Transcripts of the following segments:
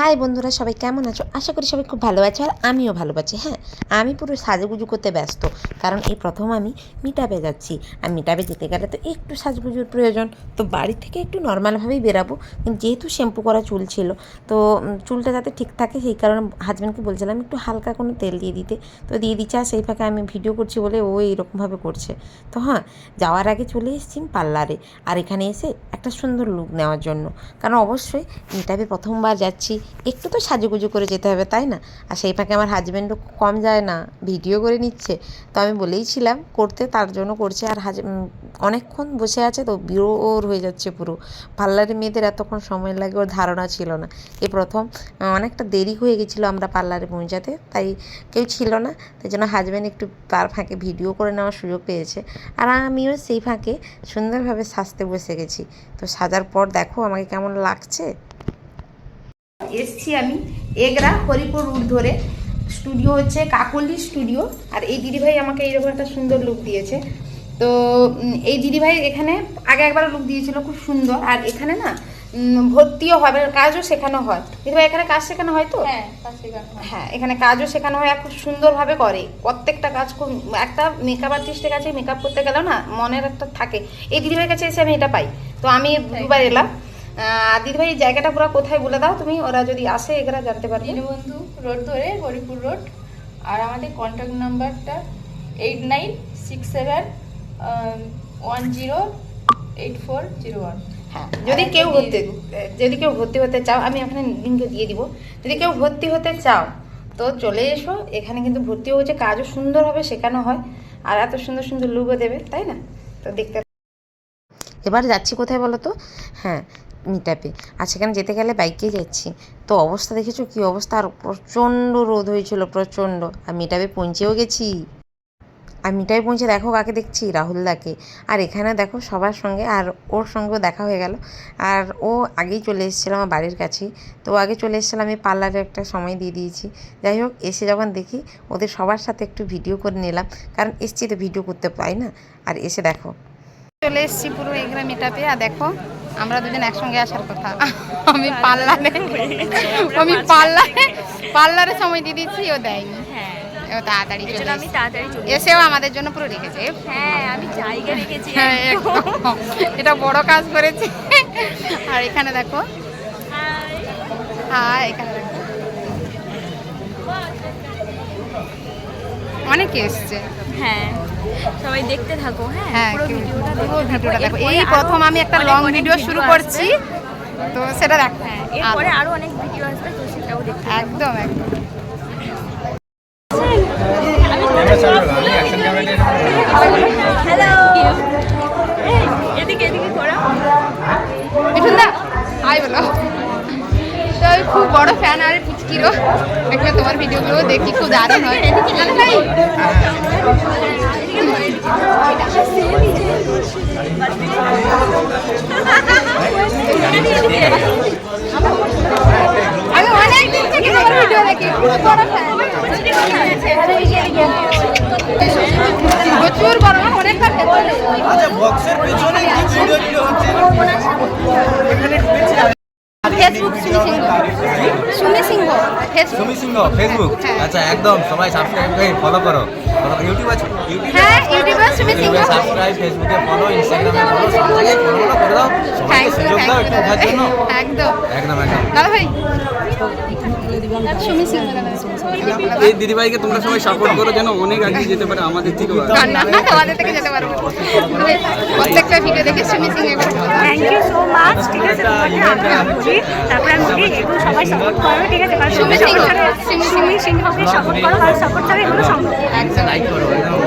High বন্ধুরা, সবাই কেমন আছো? আশা করি সবাই খুব ভালো আছো, আর আমিও ভালো আছি। হ্যাঁ আমি পুরো সাজুগুজু করতে ব্যস্ত, কারণ এই প্রথম আমি মিটাপে যাচ্ছি। আর মিটাপে যেতে গেলে তো একটু সাজগুজুর প্রয়োজন। তো বাড়ি থেকে একটু নর্মালভাবেই বেরাবো। কিন্তু যেহেতু শ্যাম্পু করা চুল ছিল, তো চুলটা যাতে ঠিক থাকে, সেই কারণে হাজব্যান্ডকে বলছিলাম একটু হালকা কোনো তেল দিয়ে দিতে। তো দিয়ে দিচ্ছে, আর সেই ফাঁকে আমি ভিডিও করছি বলে ও এইরকমভাবে করছে। তো হ্যাঁ যাওয়ার আগে চলে এসেছি পার্লারে, আর এখানে এসে একটা সুন্দর লুক নেওয়ার জন্য। কারণ অবশ্যই মিটাপে প্রথমবার যাচ্ছি একটু তো সাজুগুজু করে যেতে হবে, তাই না? আর সেই ফাঁকে আমার হাজব্যান্ডও কম যায় না ভিডিও করে নিচ্ছে। তো আমি বলেইছিলাম, করতে তার জন্য করছে। আর হাজ অনেকক্ষণ বসে আছে তো বিরোর হয়ে যাচ্ছে পুরো। পার্লারের মেয়েদের এতক্ষণ সময় লাগে, ওর ধারণা ছিল না। এ প্রথম অনেকটা দেরি হয়ে গেছিল আমরা পার্লারে পৌঁছাতে, তাই কেউ ছিল না। তাই জন্য হাজব্যান্ড একটু তার ফাঁকে ভিডিও করে নেওয়ার সুযোগ পেয়েছে। আর আমিও সেই ফাঁকে সুন্দরভাবে সাজতে বসে গেছি। তো সাজার পর দেখো আমাকে কেমন লাগছে। এসছি আমি এগরা হরিপুর রুট ধরে। স্টুডিও হচ্ছে কাকলি স্টুডিও আর এই দিদিভাই আমাকে এইরকম একটা সুন্দর লুক দিয়েছে। তো এই দিদিভাই এখানে আগে একবার লুক দিয়েছিল খুব সুন্দর। আর এখানে না ভর্তিও হবে কাজও শেখানো হয়। দিদিভাই এখানে কাজ শেখানো হয় তো? হ্যাঁ হয়। এখানে কাজও শেখানো হয় আর খুব সুন্দরভাবে করে। প্রত্যেকটা কাজ খুব একটা মেকআপ আর্টিস্টের কাছে মেকআপ করতে গেলেও না মনের একটা থাকে। এই দিদিভাইয়ের কাছে এসে আমি এটা পাই। তো আমি দুবার এলাম। আহ, দিদিভাই এই জায়গাটা পুরো কোথায় বলে দাও? তুমি ওরা যদি আসে এগুলা জানতে পারবে। দীনবন্ধু রোড ধরে হরিপুর রোড। আর আমাদের কন্ট্যাক্ট নাম্বারটা eight nine six seven one zero eight four zero one হ্যাঁ যদি কেউ ভর্তি যদি কেউ ভর্তি হতে চাও আমি এখানে লিঙ্ক দিয়ে দিব। যদি কেউ ভর্তি হতে চাও তো চলে এসো। এখানে কিন্তু ভর্তি হচ্ছে কাজও সুন্দর হবে শেখানো হয়। আর এত সুন্দর সুন্দর লুকও দেবে তাই না? তো দেখতে এবার যাচ্ছি কোথায় বলো তো? হ্যাঁ মিটাপে আর সেখানে যেতে গেলে বাইকে যাচ্ছি। তো অবস্থা দেখেছ কী অবস্থা? আর প্রচণ্ড রোদ হয়েছিল, প্রচণ্ড। আর মিটাপে পৌঁছেও গেছি। আর মিটাপে পৌঁছে দেখো কাকে দেখছি, রাহুল দাকে। আর এখানে দেখো সবার সঙ্গে, আর ওর সঙ্গেও দেখা হয়ে গেল। আর ও আগেই চলে এসেছিল আমার বাড়ির কাছেই তো আগে চলে এসেছিলাম আমি পার্লারে একটা সময় দিয়ে দিয়েছি। যাই হোক, এসে যখন দেখি, ওদের সবার সাথে একটু ভিডিও করে নিলাম। কারণ এসছি তো ভিডিও করতে পাই না? আর এসে দেখো। চলে এসেছি পুরো এগুলো মেটাপে আর দেখো আমরা দুজন একসঙ্গে আসার কথা। আমি পার্লারে আমি পার্লারে পার্লারে সময় দিয়ে দিচ্ছি ও দেয়নি। ও তাড়াতাড়ি চলে হ্যাঁ। আমি তাড়াতাড়ি চলে এসেও আমাদের জন্য পুরো রেখেছে। হ্যাঁ আমি জায়গা রেখেছি। হ্যাঁ এটা বড় কাজ করেছে। আর এখানে দেখো। হ্যাঁ এখানে দেখো অনেকে এসছে। হ্যাঁ সবাই দেখতে থাকো হ্যাঁ হ্যাঁ পুরো ভিডিওটা দেখো। এই প্রথম আমি একটা লং ভিডিও শুরু করছি তো সেটা দেখো হ্যাঁ এরপরে আরও অনেক ভিডিও আসবে তো সেটাও দেখতে একদম একদম। হ্যালো। এদিকে এদিকে করো। মিঠুন দা হাই বলো। তো খুব বড় ফ্যান আর পুচকিরও দেখবে তোমার ভিডিওগুলো দেখি, খুব দারুণ হয়। অনেক ভেতরে আচ্ছা বক্সের পেছনে কি ভিডিও ভিডিও হচ্ছে? সুমি সিংহ সুমি সিংহ সুমি সিংহ ফেসবুক হ্যাঁ। আচ্ছা একদম সবাই সাবস্ক্রাইব করে ফলো করো। ইউটিউব আছে? ইউটিউব হ্যাঁ ইউটিউবে সুমি সিংহ সাবস্ক্রাইব ফেসবুকে ফলো ইনস্টাগ্রামে ফলো সব জায়গায় ফলো করে দাও সবাইকে সুযোগ দাও একটু ওঠার জন্য। একদম। একদম একদম। দাদা ভাই। এই দিদিভাইকে তোমরা সবাই সাপোর্ট করো যেন অনেক আগে যেতে পারে আমাদের না আমাদের থেকে যেতে পারব। প্রত্যেকটা ভিডিও দেখে সুমি এবার থ্যাংক ইউ সো মাচ ঠিক আছে তোমাকে আমরা তারপরে আমি বলি এগুলো সবাই সাপোর্ট করো ঠিক আছে কারণ সুমি সিংহ, সুমি সুমি সিংহকে সাপোর্ট করো কারণ সাপোর্ট ছাড়া এগুলো সম্ভব একদম। লাইক করো একদম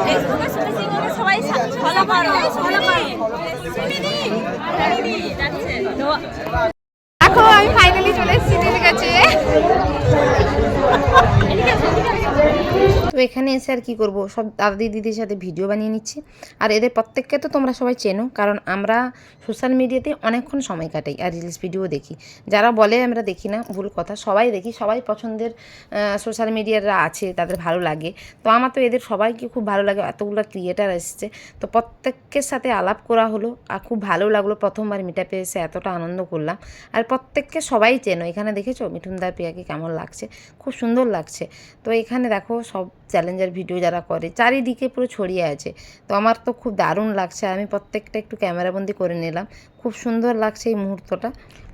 ফেসবুকে সুমি সিংহকে সবাই ফলো করো ফলো করো দেখো আমি ফাইনালি চলে এসেছি দিদির কাছে তো এখানে এসে আর কি করব? সব দাদি দিদির সাথে ভিডিও বানিয়ে নিচ্ছি। আর এদের প্রত্যেককে তো তোমরা সবাই চেনো, কারণ আমরা সোশ্যাল মিডিয়াতে অনেকক্ষণ সময় কাটাই আর রিলস ভিডিও দেখি। যারা বলে আমরা দেখি না, ভুল কথা, সবাই দেখি, সবাই পছন্দের সোশ্যাল মিডিয়ারা আছে, তাদের ভালো লাগে। তো আমার তো এদের সবাইকে খুব ভালো লাগে, এতগুলো ক্রিয়েটার এসছে। তো প্রত্যেকের সাথে আলাপ করা হলো আর খুব ভালো লাগল প্রথমবার মিটাপে এসে এতটা আনন্দ করলাম। আর প্রত্যেককে সবাই চেনো, এখানে দেখেছ? মিঠুনদার প্রিয়াকে কেমন লাগছে? খুব সুন্দর লাগছে। তো এখানে দেখো সব চ্যালেঞ্জার ভিডিও যারা করে, চারিদিকে পুরো ছড়িয়ে আছে। তো আমার তো খুব দারুণ লাগছে, আমি প্রত্যেকটা একটু ক্যামেরাবন্দি করে নিলাম। খুব সুন্দর লাগছে এই মুহূর্তটা।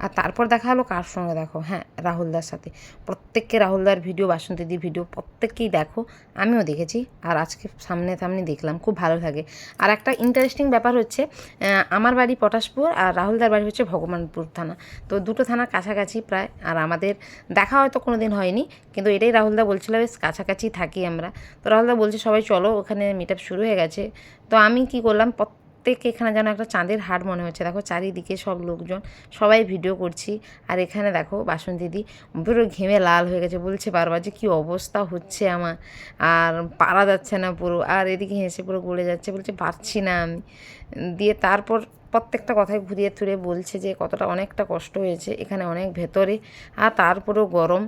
আর তারপর দেখা হলো কার সঙ্গে দেখো? হ্যাঁ রাহুলদার সাথে। প্রত্যেককে রাহুলদার ভিডিও বাসন্তীদির ভিডিও প্রত্যেককেই দেখো। আমিও দেখেছি আর আজকে সামনে সামনে দেখলাম, খুব ভালো লাগে। আর একটা ইন্টারেস্টিং ব্যাপার হচ্ছে আমার বাড়ি পটাশপুর আর রাহুলদার বাড়ি হচ্ছে ভগবানপুর থানা। তো দুটো থানার কাছাকাছি প্রায়। আর আমাদের দেখা হয়তো কোনো দিন হয়নি, কিন্তু এটাই রাহুলদা বলছিল, বেশ কাছাকাছি থাকি আমরা। তো রাহুলদা বলছে, সবাই চলো, ওখানে মিট শুরু হয়ে গেছে। তো আমি কি করলাম, প্রত্যেক এখানে যেন একটা চাঁদের হাট মনে হচ্ছে। দেখো, চারিদিকে সব লোকজন, সবাই ভিডিও করছি। আর এখানে দেখো বাসন্তীদি পুরো ঘেমে লাল হয়ে গেছে। বলছে, বারবার যে কী অবস্থা হচ্ছে আমার। আর পারা যাচ্ছে না পুরো, আর এদিকে হেসে পুরো গড়ে যাচ্ছে। বলছে, পারছি না আমি। দিয়ে তারপর প্রত্যেকটা কথায় ঘুরিয়ে তুলে বলছে যে, কতটা, অনেকটা কষ্ট হয়েছে এখানে অনেক ভেতরে। আর তারপরেও গরম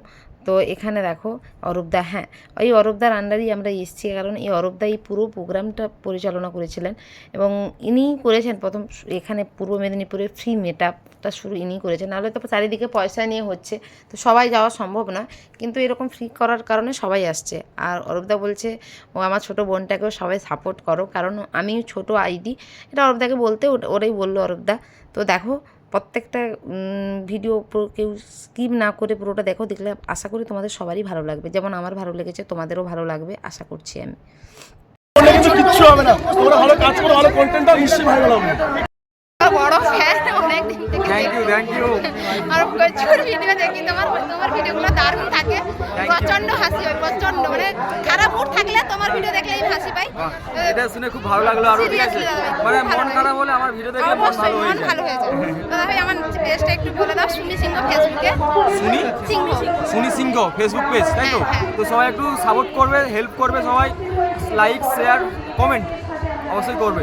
তো এখানে দেখো, অরূপদা হ্যাঁ ওই অরূপদার আন্ডারেই আমরা এসেছি কারণ এই অরূপদা এই পুরো প্রোগ্রামটা পরিচালনা করেছিলেন এবং ইনিই করেছেন প্রথম এখানে পূর্ব মেদিনীপুরে ফ্রি মেট আপটা শুরু ইনিই করেছেন। নাহলে তো চারিদিকে পয়সা নিয়ে হচ্ছে, তো সবাই যাওয়া সম্ভব না। কিন্তু এরকম ফ্রি করার কারণে সবাই আসছে। আর অরূপদা বলছে, ও আমার ছোটো বোনটাকেও সবাই সাপোর্ট করো। কারণ আমি ছোট আইডি, এটা অরূপদাকে বলতে ওরাই বলল অরূপদা। তো দেখো প্রত্যেকটা ভিডিও পুরো কেউ স্কিপ না করে পুরোটা দেখো দেখলে আশা করি তোমাদের সবারই ভালো লাগবে। যেমন আমার ভালো লেগেছে তোমাদেরও ভালো লাগবে আশা করছি আমি। কিছু হবে না। তোমরা ভালো কাজ করো ভালো কন্টেন্ট নিশ্চয়ই ভালো লাগবে। বড় ফ্যান অনেক থ্যাংক ইউ থ্যাংক ইউ আর প্রচুর ভিডিও দেখি। তোমার তোমার ভিডিওগুলো দারুণ থাকে। প্রচণ্ড হাসি হয় প্রচণ্ড মানে খারাপ মুড থাকলে তোমার ভিডিও দেখলেই হাসি পাই। এটা শুনে খুব ভালো লাগল আরও ঠিক আছে। মানে মন খারাপ হলে আমার ভিডিও দেখলে মন ভালো হয়ে যায়। ভালো হয়ে যায়। দাদা আমার পেজটা একটু বলে দাও সিংহ ফেসবুকে শুনি সিংহ সুনি সিংহ ফেসবুক পেজ তাই তো? হ্যাঁ, হ্যাঁ। তো সবাই একটু সাপোর্ট করবে হেল্প করবে সবাই। লাইক শেয়ার কমেন্ট অবশ্যই করবে।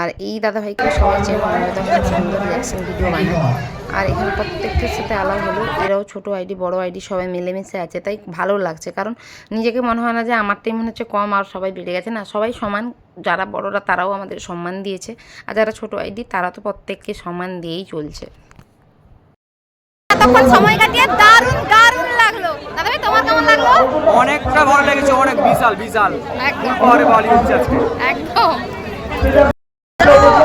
আর এই দাদাভাইকে সবাই চেনো আমরা তো খুব সুন্দর রিয়াকশন ভিডিও বানাই আর এখানে প্রত্যেকটার সাথে আলাপ হলো এরাও ছোটো আইডি বড় আইডি সবাই মিলেমিশে আছে তাই ভালো লাগছে। কারণ নিজেকে মনে হয় না যে আমারটাই মনে হচ্ছে কম আর সবাই বেড়ে গেছে। না সবাই সমান যারা বড়রা তারাও আমাদের সম্মান দিয়েছে আর যারা ছোটো আইডি তারা তো প্রত্যেককে সম্মান দিয়েই চলছে। তখন সময় কাটিয়ে দারুণ দারুণ লাগল। দাদা ভাই তোমার কেমন লাগল? অনেকটা ভালো লেগেছে অনেক বিশাল বিশাল। একদম। পরে বলি হচ্ছে আজকে। একদম।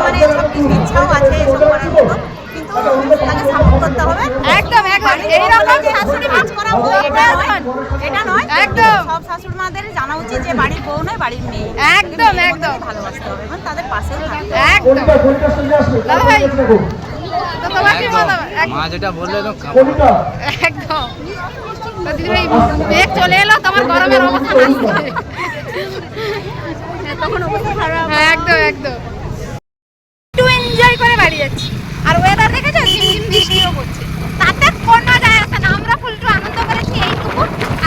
মানে সব ইচ্ছাও আছে এসব করার মতো কিন্তু তাকে সাপোর্ট করতে হবে একদম। একদম এইরকম শাশুড়ি কাজ করা এটা নয়। একদম। সব শাশুড় মাদের জানা উচিত যে বাড়ির বউ নয় বাড়ির মেয়ে। একদম, একদম। ভালোবাসতে হবে। এবং তাদের পাশেও একদম। ভাই মা যেটা বললে একদম একদম। তো দিদি ভাই বেগ চলে এলো তোমার গরমের অবস্থা তখন অবস্থা খারাপ। একদম একদম। একটু যাচ্ছি। আর ওয়েদার দেখেছ ঝিমঝিম বৃষ্টিও পড়ছে তাতে কোনো যায় আসে না আমরা ফুলটু আনন্দ করেছি এইটুকু।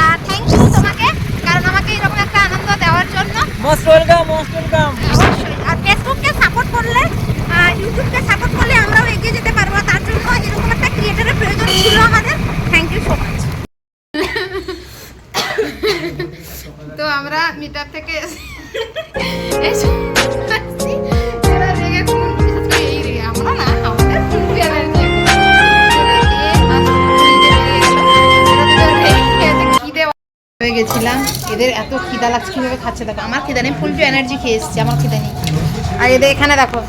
আর থ্যাংক ইউ তোমাকে কারণ আমাকে এরকম একটা আনন্দ দেওয়ার জন্য। মোস্ট ওয়েলকাম মোস্ট ওয়েলকাম অবশ্যই। আর ফেসবুককে সাপোর্ট করলে ইউটিউবকে সাপোর্ট করলে আমরাও এগিয়ে যেতে পারব। তার জন্য এরকম একটা ক্রিয়েটারের প্রয়োজন ছিল আমাদের। থ্যাংক ইউ সো মাচ তো আমরা মিট আপ থেকে হয়ে গেছিলাম। এদের এত খিদা লাগছে কীভাবে খাচ্ছে? দেখো আমার খিদা নেই ফুল এনার্জি খেয়ে এসছি আমার খিদা নেই। আর এদের এখানে দেখো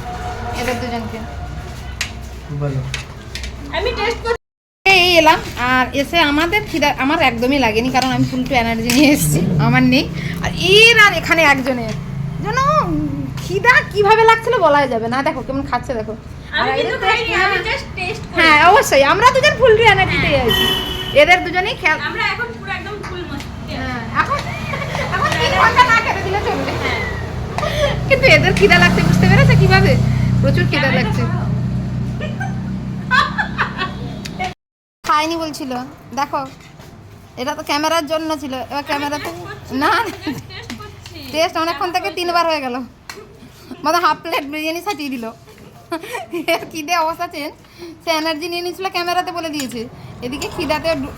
এদের দুজনকে। এই এলাম আর এসে আমাদের খিদা আমার একদমই লাগেনি কারণ আমি ফুল টু এনার্জি নিয়ে এসেছি আমার নেই। আর এর আর এখানে একজনের। যেন খিদা কীভাবে লাগছিল বলা যাবে না। দেখো কেমন খাচ্ছে দেখো। হ্যাঁ অবশ্যই আমরা দুজন ফুল এনার্জিতে আছি। এদের দুজনেই খেয়াল আমরা এখন পুরো একদম ফুল মস্তি হ্যাঁ, এখন এখন তিন ঘণ্টা না খেতে দিলে চলবে কিন্তু এদের খিদা লাগছে বুঝতে পেরেছে কীভাবে? প্রচুর খিদা লাগছে। খায়নি বলছিল দেখো এটা তো ক্যামেরার জন্য ছিল এবার ক্যামেরাতে না টেস্ট অনেকক্ষণ থেকে তিনবার হয়ে গেল। মতো হাফ প্লেট বিরিয়ানি সাজিয়ে দিল। এর খিদে অবস্থা চেঞ্জ সে এনার্জি নিয়ে নিয়েছিল ক্যামেরাতে বলে দিয়েছে। এদিকে খিদাতে ডু-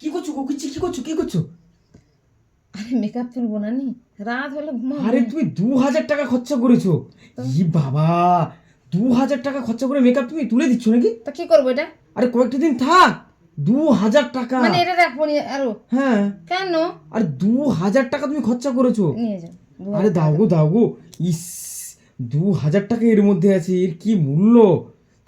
কি করছ গো কি কি করছ কি করছ আরে মেকআপ তুলবো না নি রাত হলে ঘুমাবো আরে তুমি দু হাজার টাকা খরচা করেছ ই বাবা দু হাজার টাকা খরচা করে মেকআপ তুমি তুলে দিচ্ছ নাকি তা কি করব এটা আরে কয়েকটা দিন থাক দু হাজার টাকা মানে এটা রাখব নি আরও হ্যাঁ কেন আরে দু হাজার টাকা তুমি খরচা করেছ নিয়ে যাও আরে দাও গো দাও গো ইস দু হাজার টাকা এর মধ্যে আছে এর কি মূল্য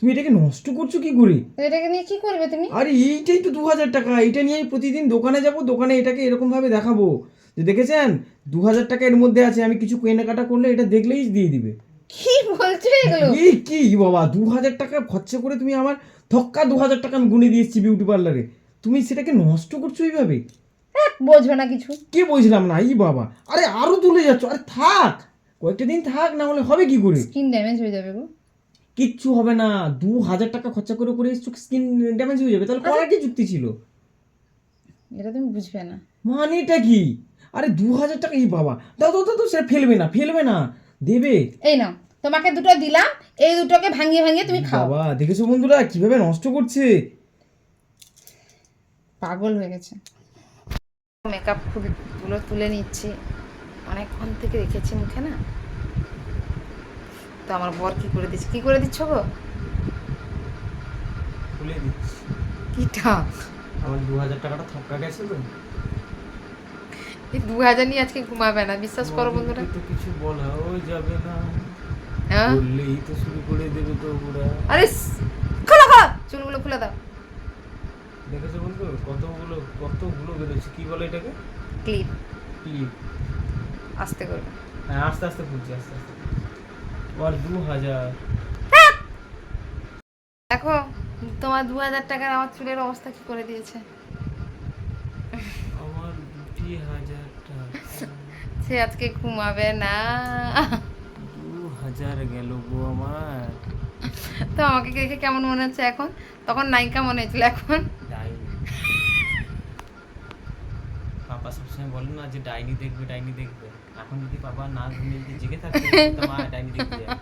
তুমি এটাকে নষ্ট করছ কি করে? এটাকে নিয়ে কি করবে তুমি? আরে এইটাই তো দু হাজার টাকা এটা নিয়ে আমি প্রতিদিন দোকানে যাব দোকানে এটাকে এরকম ভাবে দেখাবো। যে দেখেছেন? দু হাজার টাকা এর মধ্যে আছে আমি কিছু কেনাকাটা করলে এটা দেখলেই দিয়ে দিবে। কি বলছো এগুলো? এই কি বাবা দু হাজার টাকা খরচা করে তুমি আমার ধক্কা দু হাজার টাকা আমি গুনে দিয়েছি বিউটি পার্লারে তুমি সেটাকে নষ্ট করছ এইভাবে? এক, বুঝবে না কিছু। কি বুঝলাম না? এই বাবা আরে আরও তুলে যাচ্ছ আরে থাক। কয়েকটা দিন থাক না হলে হবে কি করে? স্কিন ড্যামেজ হয়ে যাবে গো। কিচ্ছু হবে না। দু হাজার টাকা খরচা করে করে স্কিন ড্যামেজ হয়ে যাবে। তাহলে করার কি যুক্তি ছিল? এটা তুমি বুঝবে না। মানেটা কি? আরে দু হাজার টাকা এই বাবা। দাও দাও দাও সেটা ফেলবে না ফেলবে না। দেবে। এই নাও তোমাকে দুটো দিলাম এই দুটোকে ভাঙিয়ে ভাঙিয়ে তুমি খাও। বাবা দেখেছ বন্ধুরা কীভাবে নষ্ট করছে? পাগল হয়ে গেছে। মেকআপগুলো তুলে নিচ্ছি। অনেকক্ষণ থেকে রেখেছি মুখে না। তো আমার বর কি করে দিচ্ছে? কি করে দিচ্ছ গো? খুলে দিচ্ছি। কিটা? আমার দু হাজার টাকাটা থপকা গেছে তো। এই দু হাজার নিয়ে আজকে ঘুমাবে না বিশ্বাস করো বন্ধুরা। তো কিছু বলাও যাবে না। হ্যাঁ? বললেই তো শুরু করে দেবে তো ওরা। আরে খোলা খোলো। চুলগুলো খুলে দাও। দেখেছ বন্ধু? কতগুলো কতগুলো বেরোচ্ছে? কি বলে এটাকে? ক্লিপ। ক্লিপ। আস্তে করবে। হ্যাঁ আস্তে আস্তে খুলছি আস্তে আস্তে। আর দু হাজার দেখো তোমার দু হাজার টাকার আমার চুলের অবস্থা কি করে দিয়েছে? আমার দুটি হাজার টাকা। সে আজকে ঘুমাবে না। দু হাজার গেল গো আমার। তো আমাকে দেখে কেমন মনে হচ্ছে এখন? তখন নায়িকা মনে হয়েছিল এখন। পাপা সবসময় বলে না যে ডাইনি দেখবে ডাইনি দেখবে। এখন যদি পাপা না ঘুমিয়ে যদি জেগে থাকে তো মা ডাইনি দেখতে যাবে